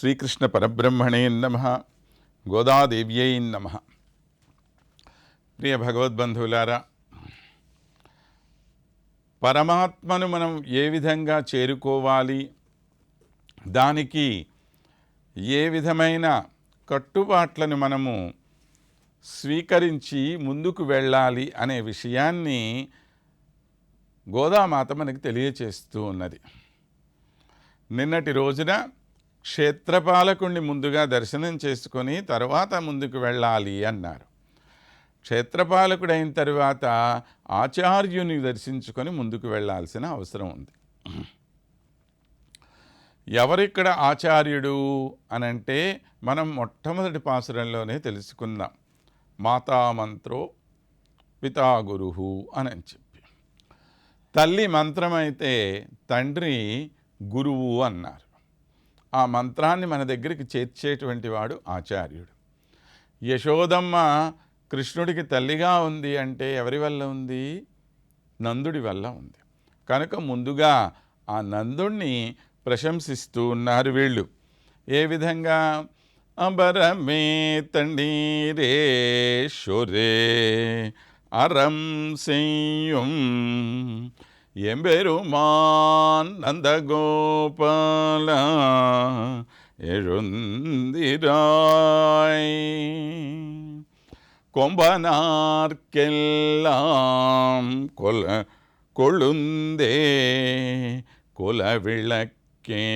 శ్రీకృష్ణ పరబ్రహ్మణే నమ గోదాదేవ్యై నమ. ప్రియ భగవద్బంధువులారా పరమాత్మను మనం ఏ విధంగా చేరుకోవాలి? దానికి ఏ విధమైన కట్టుబాట్లను మనము స్వీకరించి ముందుకు వెళ్ళాలి అనే విషయాన్ని గోదామాత మనకి తెలియచేస్తూ ఉన్నది. నిన్నటి రోజున క్షేత్రపాలకుణ్ణి ముందుగా దర్శనం చేసుకొని తర్వాత ముందుకు వెళ్ళాలి అన్నారు. క్షేత్రపాలకుడైన తర్వాత ఆచార్యుని దర్శించుకొని ముందుకు వెళ్ళాల్సిన అవసరం ఉంది. ఎవరిక్కడ ఆచార్యుడు అనంటే మనం మొట్టమొదటి పాసురంలోనే తెలుసుకుందాం. మాతామంత్రో పితాగురు అని చెప్పి. తల్లి మంత్రమైతే తండ్రి గురువు అన్నారు. ఆ మంత్రాన్ని మన దగ్గరికి చేర్చేటువంటి వాడు ఆచార్యుడు. యశోదమ్మ కృష్ణుడికి తల్లిగా ఉంది అంటే ఎవరి వల్ల ఉంది? నందుడి వల్ల ఉంది. కనుక ముందుగా ఆ నందుణ్ణి ప్రశంసిస్తూ ఉన్నారు వీళ్ళు. ఏ విధంగా? అబరమే తండీరే షొరే అరం సెయ్యం எம்பெருமான் நந்த கோபால எழுந்திராய். கொம்பனார்க்கெல்லாம் கொல கொழுந்தே குலவிளக்கே.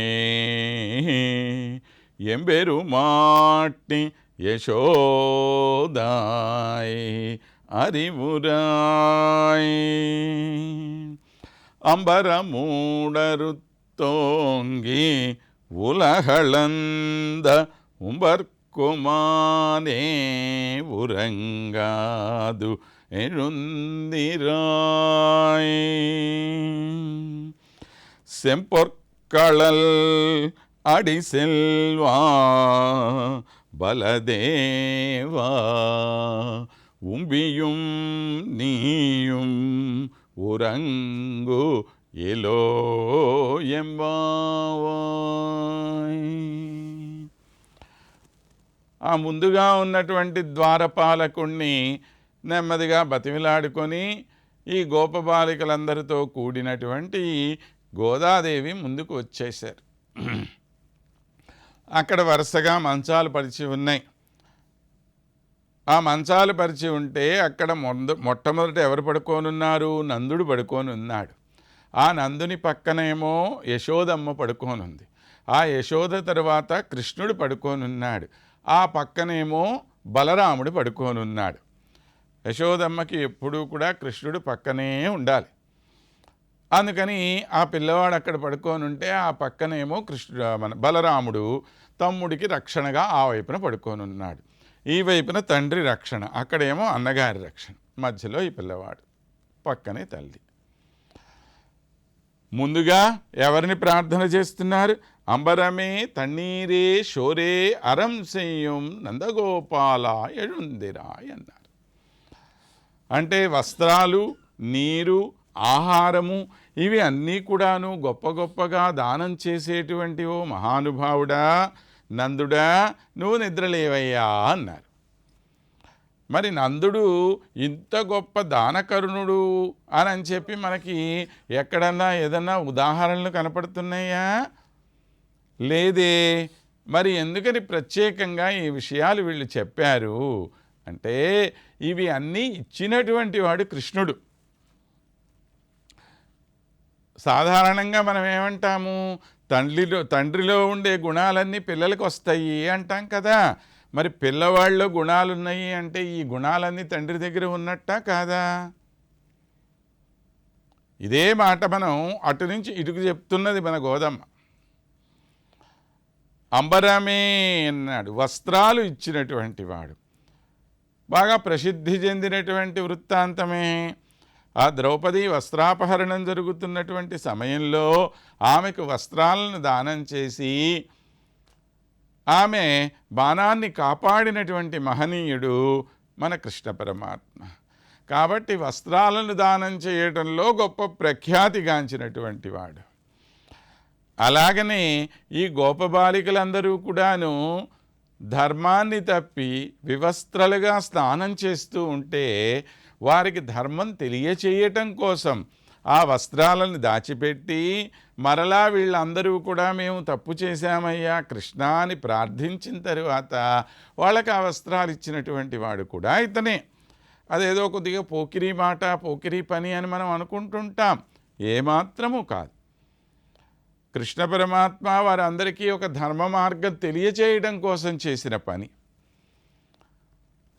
எம்பெருமாட்டி யசோதாய் அறிவுராய். அம்பரமூடருத்தோங்கி உலகளந்த உம்பர்க்குமானே உறங்காது எழுந்திராய். செம்பொற்களல் அடி செல்வா பலதேவா. உம்பியும் நீயும் உறங்கு ఎలో ఎంబావాయ్ ఆ ముందుగా ఉన్నటువంటి ద్వారపాలకుణ్ణి నెమ్మదిగా బతిమిలాడుకొని ఈ గోపబాలికలందరితో కూడినటువంటి గోదాదేవి ముందుకు వచ్చేశారు అక్కడ వరుసగా మంచాలు పరిచి ఉన్నాయి ఆ మంచాలు పరిచి ఉంటే అక్కడ మొంద మొట్టమొదట ఎవరు పడుకోనున్నారు? నందుడు పడుకోనున్నాడు. ఉన్నాడు ఆ నందుని పక్కనేమో యశోదమ్మ పడుకోనుంది. ఆ యశోద తర్వాత కృష్ణుడు పడుకోనున్నాడు. ఆ పక్కనేమో బలరాముడు పడుకోనున్నాడు. యశోదమ్మకి ఎప్పుడూ కూడా కృష్ణుడు పక్కనే ఉండాలి. అందుకని ఆ పిల్లవాడు అక్కడ పడుకొని ఉంటే ఆ పక్కనేమో కృష్ణుడు మన బలరాముడు తమ్ముడికి రక్షణగా ఆ వైపున పడుకొని ఉన్నాడు ఈ వైపున తండ్రి రక్షణ అక్కడేమో అన్నగారి రక్షణ మధ్యలో ఈ పిల్లవాడు పక్కనే తల్లి. ముందుగా ఎవరిని ప్రార్థన చేస్తున్నారు? అంబరమే తన్నీరే షోరే అరం సెయ్యం నందగోపాల ఎഴുందిరా అన్నారు. అంటే వస్త్రాలు నీరు ఆహారము ఇవి అన్నీ కూడాను గొప్ప గొప్పగా దానం చేసేటువంటి ఓ మహానుభావుడా నందుడా నువ్వు నిద్రలేవయ్యా అన్నారు. మరి నందుడు ఇంత గొప్ప దానకరుణుడు అని అని చెప్పి మనకి ఎక్కడన్నా ఏదన్నా ఉదాహరణలు కనపడుతున్నాయా? లేదే. మరి ఎందుకని ప్రత్యేకంగా ఈ విషయాలు వీళ్ళు చెప్పారు? అంటే ఇవి అన్నీ ఇచ్చినటువంటి వాడు కృష్ణుడు. సాధారణంగా మనం ఏమంటాము? తండ్రిలో తండ్రిలో ఉండే గుణాలన్నీ పిల్లలకు వస్తాయి అంటాం కదా. మరి పిల్లవాళ్ళలో గుణాలు ఉన్నాయి అంటే ఈ గుణాలన్నీ తండ్రి దగ్గర ఉన్నట్టా కాదా? ఇదే మాట మనం అటు నుంచి ఇటుకు చెప్తున్నది మన గోదమ్మ. అంబరమే అన్నాడు వస్త్రాలు ఇచ్చినటువంటి వాడు. బాగా ప్రసిద్ధి చెందినటువంటి వృత్తాంతమే. ఆ ద్రౌపది వస్త్రాపహరణం జరుగుతున్నటువంటి సమయంలో ఆమెకు వస్త్రాలను దానం చేసి ఆమె బాణాన్ని కాపాడినటువంటి మహనీయుడు మన కృష్ణ పరమాత్మ. కాబట్టి వస్త్రాలను దానం చేయటంలో గొప్ప ప్రఖ్యాతిగాంచినటువంటి వాడు. అలాగనే ఈ గోపబాలికలందరూ కూడాను ధర్మాన్ని తప్పి వివస్త్రలుగా స్నానం చేస్తూ ఉంటే వారికి ధర్మం తెలియచేయటం కోసం ఆ వస్త్రాలను దాచిపెట్టి మరలా వీళ్ళందరూ కూడా మేము తప్పు చేశామయ్యా కృష్ణ అని ప్రార్థించిన తరువాత వాళ్ళకి ఆ వస్త్రాలు ఇచ్చినటువంటి వాడు కూడా ఇతనే. అదేదో కొద్దిగా పోకిరి మాట పోకిరి పని అని మనం అనుకుంటుంటాం. ఏమాత్రము కాదు. కృష్ణ పరమాత్మ వారందరికీ ఒక ధర్మ మార్గం తెలియచేయడం కోసం చేసిన పని.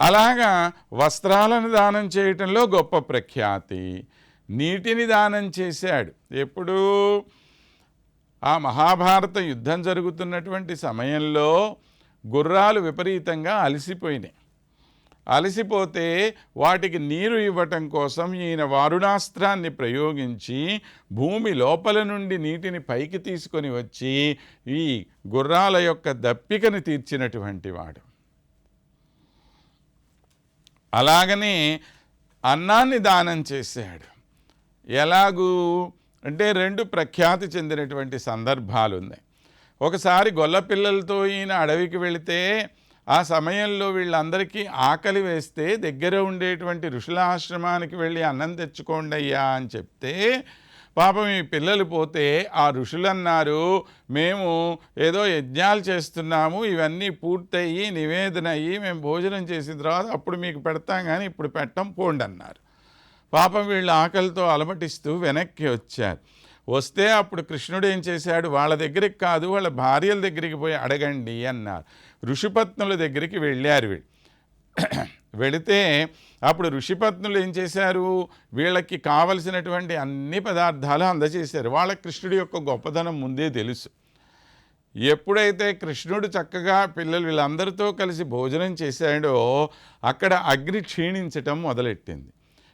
అలాగా వస్త్రాలను దానం చేయటంలో గొప్ప ప్రఖ్యాతి. నీటిని దానం చేశాడు. ఎప్పుడూ ఆ మహాభారత యుద్ధం జరుగుతున్నటువంటి సమయంలో గుర్రాలు విపరీతంగా అలసిపోయినాయి. అలసిపోతే వాటికి నీరు ఇవ్వటం కోసం ఈయన వారుణాస్త్రాన్ని ప్రయోగించి భూమి లోపల నుండి నీటిని పైకి తీసుకొని వచ్చి ఈ గుర్రాల యొక్క దప్పికను తీర్చినటువంటి వాడు. అలాగనే అన్నాన్ని దానం చేశాడు. ఎలాగూ అంటే రెండు ప్రఖ్యాతి చెందినటువంటి సందర్భాలు ఉన్నాయి ఒకసారి గొల్లపిల్లలతో ఈయన అడవికి వెళితే ఆ సమయంలో వీళ్ళందరికీ ఆకలి వేస్తే దగ్గర ఉండేటువంటి ఋషుల ఆశ్రమానికి వెళ్ళి అన్నం తెచ్చుకోండి అయ్యా అని చెప్తే పాపం ఈ పిల్లలు పోతే ఆ ఋషులు అన్నారు మేము ఏదో యజ్ఞాలు చేస్తున్నాము ఇవన్నీ పూర్తయ్యి నివేదన అయ్యి మేము భోజనం చేసిన తర్వాత అప్పుడు మీకు పెడతాం కానీ ఇప్పుడు పెట్టం పోండి అన్నారు. పాపం వీళ్ళు ఆకలితో అలమటిస్తూ వెనక్కి వచ్చారు. వస్తే అప్పుడు కృష్ణుడు ఏం చేశాడు? వాళ్ళ దగ్గరికి కాదు వాళ్ళ భార్యల దగ్గరికి పోయి అడగండి అన్నారు. ఋషిపత్నుల దగ్గరికి వెళ్ళారు వీళ్ళు. వెళితే అప్పుడు ఋషిపత్నులు ఏం చేశారు? వీళ్ళకి కావలసినటువంటి అన్ని పదార్థాలు అందజేశారు. వాళ్ళ కృష్ణుడి యొక్క గొప్పతనం ముందే తెలుసు. ఎప్పుడైతే కృష్ణుడు చక్కగా పిల్లలు వీళ్ళందరితో కలిసి భోజనం చేశాడో అక్కడ అగ్ని క్షీణించటం మొదలెట్టింది.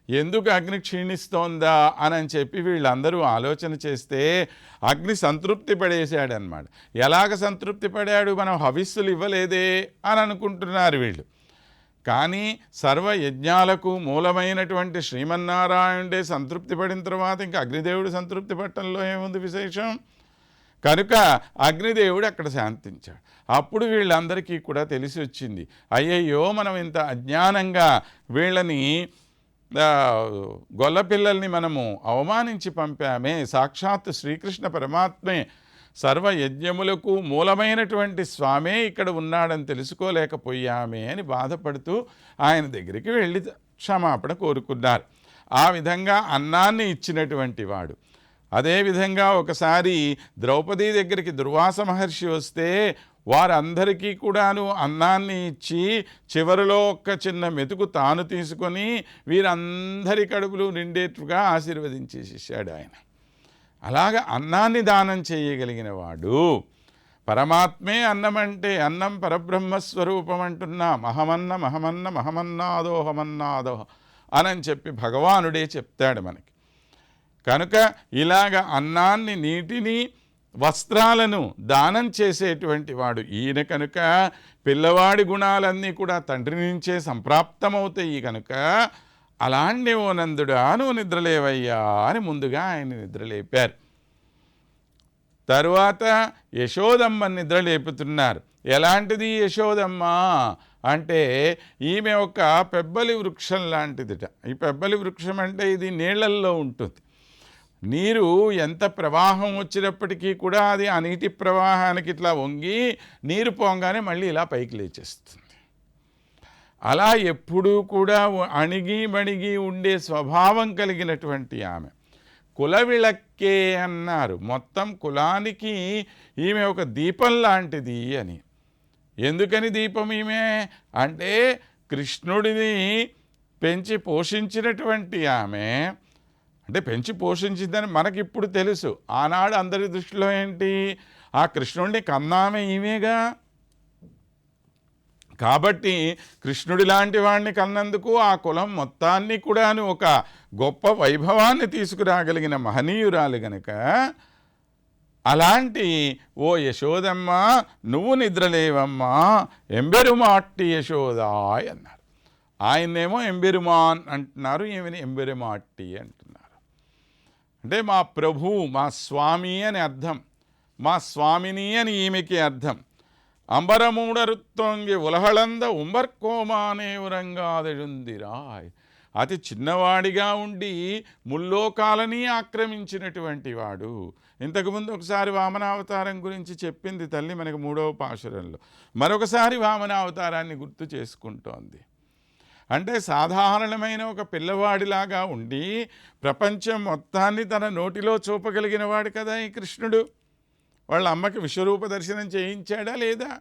ఎందుకు అగ్ని క్షీణిస్తోందా అని చెప్పి వీళ్ళందరూ ఆలోచన చేస్తే అగ్ని సంతృప్తి పడేశాడనమాట ఎలాగ సంతృప్తి పడాడు? మనం హవిస్సులు ఇవ్వలేదే అని అనుకుంటున్నారు వీళ్ళు. కానీ సర్వయజ్ఞాలకు మూలమైనటువంటి శ్రీమన్నారాయణుడే సంతృప్తి పడిన తర్వాత ఇంకా అగ్నిదేవుడు సంతృప్తి పట్టడంలో ఏముంది విశేషం? కనుక అగ్నిదేవుడు అక్కడ శాంతించాడు. అప్పుడు వీళ్ళందరికీ కూడా తెలిసి వచ్చింది అయ్యయ్యో మనం ఇంత అజ్ఞానంగా వీళ్ళని గొల్లపిల్లల్ని మనము అవమానించి పంపామే సాక్షాత్ శ్రీకృష్ణ పరమాత్మే సర్వయజ్ఞములకు మూలమైనటువంటి స్వామే ఇక్కడ ఉన్నాడని తెలుసుకోలేకపోయామే అని బాధపడుతూ ఆయన దగ్గరికి వెళ్ళి క్షమాపణ కోరుకున్నారు. ఆ విధంగా అన్నాన్ని ఇచ్చినటువంటి వాడు. అదేవిధంగా ఒకసారి ద్రౌపది దగ్గరికి దుర్వాస మహర్షి వస్తే వారందరికీ కూడాను అన్నాన్ని ఇచ్చి చివరిలో ఒక్క చిన్న మెతుకు తాను తీసుకొని వీరందరి కడుపులు నిండేట్టుగా ఆశీర్వదించేసేసాడు ఆయన. అలాగ అన్నాన్ని దానం చేయగలిగిన వాడు పరమాత్మే అన్నమంటే అన్నం పరబ్రహ్మస్వరూపం అంటున్నా మహమన్న మహమన్న మహమన్నాదోహమన్నాదోహ అని చెప్పి భగవానుడే చెప్తాడు మనకి. కనుక ఇలాగ అన్నాన్ని నీటిని వస్త్రాలను దానం చేసేటువంటి వాడు ఈయన కనుక పిల్లవాడి గుణాలన్నీ కూడా తండ్రి నుంచే సంప్రాప్తమవుతాయి కనుక అలాంటి ఓ నందుడా నువ్వు నిద్రలేవయ్యా అని ముందుగా ఆయన నిద్రలేపారు. తరువాత యశోదమ్మ నిద్రలేపుతున్నారు. ఎలాంటిది యశోదమ్మ? అంటే ఈమె ఒక పెబ్బలి వృక్షం లాంటిదిట. ఈ పెబ్బలి వృక్షం అంటే ఇది నీళ్ళల్లో ఉంటుంది. నీరు ఎంత ప్రవాహం వచ్చినప్పటికీ కూడా అది ఆ నీటి ప్రవాహానికి ఇట్లా వంగి నీరు పోగానే మళ్ళీ ఇలా పైకి లేచేస్తుంది. అలా ఎప్పుడూ కూడా అణిగి మణిగి ఉండే స్వభావం కలిగినటువంటి ఆమె. కుల విளక్కే అన్నారు. మొత్తం కులానికి ఈమె ఒక దీపం లాంటిది అని. ఎందుకని దీపం ఈమె? అంటే కృష్ణుడిని పెంచి పోషించినటువంటి ఆమె. అంటే పెంచి పోషించిందని మనకి ఇప్పుడు తెలుసు. ఆనాడు అందరి దృష్టిలో ఏంటి? ఆ కృష్ణుడిని కన్నామే ఈమెగా. కాబట్టి కృష్ణుడి లాంటి వాడిని కన్నందుకు ఆ కులం మొత్తాన్ని కూడాను ఒక గొప్ప వైభవాన్ని తీసుకురాగలిగిన మహనీయురాలు గనక అలాంటి ఓ యశోదమ్మ నువ్వు నిద్రలేవమ్మా ఎంబెరుమాట్టి యశోదాయ్ అన్నారు. ఆయన్నేమో ఎంబెరుమాన్ అంటున్నారు ఈమెని ఎంబెరుమాట్టి అంటున్నారు. అంటే మా ప్రభు మా స్వామి అని అర్థం మా స్వామిని అని ఈమెకి అర్థం. అంబరమూడరుత్తొంగి ఉలహళంద ఉంబర్కోమానే ఉరంగాదెഴുందిరాయ్ అతి చిన్నవాడిగా ఉండి ముల్లోకాలని ఆక్రమించినటువంటి వాడు ఇంతకుముందు ఒకసారి వామనావతారం గురించి చెప్పింది తల్లి మనకు మూడవ పాశురంలో. మరొకసారి వామనావతారాన్ని గుర్తు చేసుకుంటోంది. అంటే సాధారణమైన ఒక పిల్లవాడిలాగా ఉండి ప్రపంచం మొత్తాన్ని తన నోటిలో చూపగలిగిన వాడు కదా ఈ కృష్ణుడు. వాళ్ళ అమ్మకి విశ్వరూప దర్శనం చేయించాడా లేదా?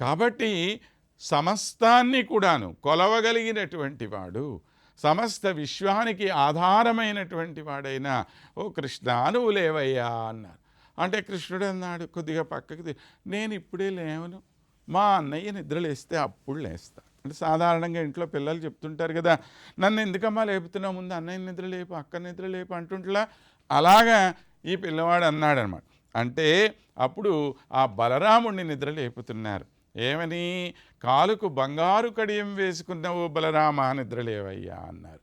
కాబట్టి సమస్తాన్ని కూడాను కొలవగలిగినటువంటి వాడు సమస్త విశ్వానికి ఆధారమైనటువంటి వాడైన ఓ కృష్ణ నువ్వు లేవయ్యా అన్నారు. అంటే కృష్ణుడు అన్నాడు కొద్దిగా పక్కకి నేను ఇప్పుడే లేవను. మా అన్నయ్య నిద్రలేస్తే అప్పుడు లేస్తా. అంటే సాధారణంగా ఇంట్లో పిల్లలు చెప్తుంటారు కదా నన్ను ఎందుకమ్మా లేపుతున్నావు? ముందు అన్నయ్య నిద్ర లేపు అక్క నిద్ర లేపు అంటుంటలా అలాగా ఈ పిల్లవాడు అన్నాడనమాట. అంటే అప్పుడు ఆ బలరాముడిని నిద్ర లేపుతున్నారు. ఏమని? కాలుకు బంగారు కడియం వేసుకున్న ఓ బలరామ నిద్రలేవయ్యా అన్నారు.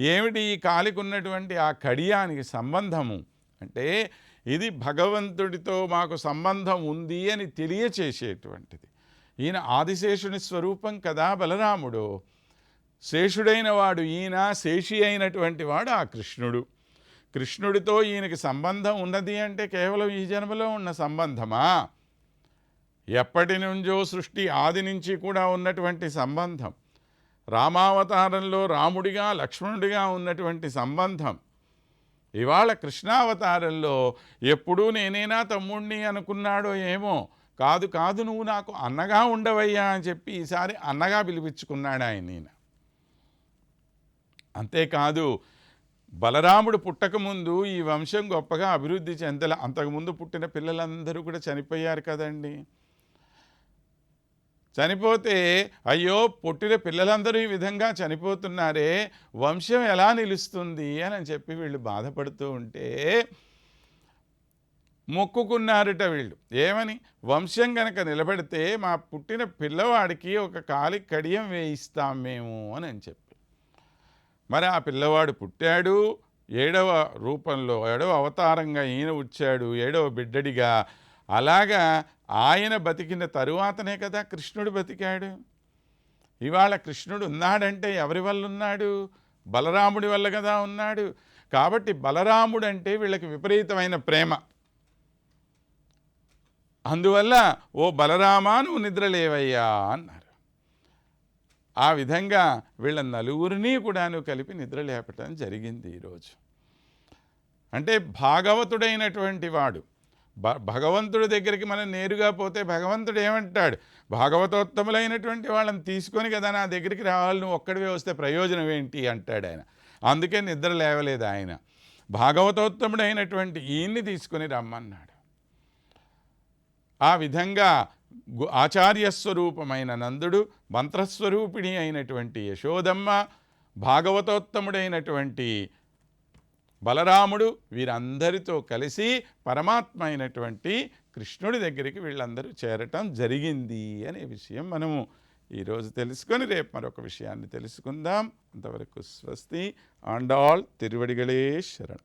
ఏమిటి ఈ కాలికున్నటువంటి ఆ కడియానికి సంబంధము? అంటే ఇది భగవంతుడితో మాకు సంబంధం ఉంది అని తెలియచేసేటువంటిది. ఈయన ఆదిశేషుని స్వరూపం కదా బలరాముడు. శేషుడైన వాడు ఈయన శేషి అయినటువంటి వాడు ఆ కృష్ణుడు. కృష్ణుడితో ఈయనకి సంబంధం ఉన్నది అంటే కేవలం ఈ జన్మలో ఉన్న సంబంధమా? ఎప్పటి నుంచో సృష్టి ఆది నుంచి కూడా ఉన్నటువంటి సంబంధం. రామావతారంలో రాముడిగా లక్ష్మణుడిగా ఉన్నటువంటి సంబంధం. ఇవాళ కృష్ణావతారంలో ఎప్పుడూ నేనేనా తమ్ముణ్ణి అనుకున్నాడో ఏమో? కాదు కాదు నువ్వు నాకు అన్నగా ఉండవయ్యా అని చెప్పి ఈసారి అన్నగా పిలిపించుకున్నాడు ఆయన నేను అంతేకాదు బలరాముడు పుట్టకముందు ఈ వంశం గొప్పగా అభివృద్ధి చెందల అంతకుముందు పుట్టిన పిల్లలందరూ కూడా చనిపోయారు కదండి. చనిపోతే అయ్యో పుట్టిన పిల్లలందరూ ఈ విధంగా చనిపోతున్నారే వంశం ఎలా నిలుస్తుంది అని చెప్పి వీళ్ళు బాధపడుతూ ఉంటే మొక్కుకున్నారట వీళ్ళు. ఏమని? వంశం గనక నిలబడితే మా పుట్టిన పిల్లవాడికి ఒక కాలి కడియం వేయిస్తాం మేము అని అని చెప్పి. మరి ఆ పిల్లవాడు పుట్టాడు ఏడవ రూపంలో ఏడవ అవతారంగా ఈయన వచ్చాడు ఏడవ బిడ్డడిగా. అలాగా ఆయన బతికిన తరువాతనే కదా కృష్ణుడు బతికాడు. ఇవాళ కృష్ణుడు ఉన్నాడంటే ఎవరి వల్ల ఉన్నాడు? బలరాముడి వల్ల కదా ఉన్నాడు. కాబట్టి బలరాముడు అంటే వీళ్ళకి విపరీతమైన ప్రేమ. అందువల్ల ఓ బలరామా నువ్వు నిద్రలేవయ్యా అన్నారు ఆ విధంగా వీళ్ళ నలుగురిని కూడాను కలిపి నిద్ర లేపటం జరిగింది ఈరోజు. అంటే భాగవతుడైనటువంటి వాడు భ భగవంతుడి దగ్గరికి మనం నేరుగా పోతే భగవంతుడు ఏమంటాడు? భాగవతోత్తములైనటువంటి వాళ్ళని తీసుకొని కదా నా దగ్గరికి రావాలి నువ్వు ఒక్కడివే వస్తే ప్రయోజనం ఏంటి? అంటాడు ఆయన. అందుకే నిద్ర లేవలేదు ఆయన. భాగవతోత్తముడైనటువంటి ఈయన్ని తీసుకొని రమ్మన్నాడు. ఆ విధంగా ఆచార్యస్వరూపమైన నందుడు మంత్రస్వరూపిణి అయినటువంటి యశోదమ్మ భాగవతోత్తముడైనటువంటి బలరాముడు వీరందరితో కలిసి పరమాత్మ అయినటువంటి కృష్ణుడి దగ్గరికి వీళ్ళందరూ చేరటం జరిగింది అనే విషయం మనము ఈరోజు తెలుసుకొని రేపు మరొక విషయాన్ని తెలుసుకుందాం. అంతవరకు స్వస్తి. ఆండాళ్ తిరువడిగళే శరణం.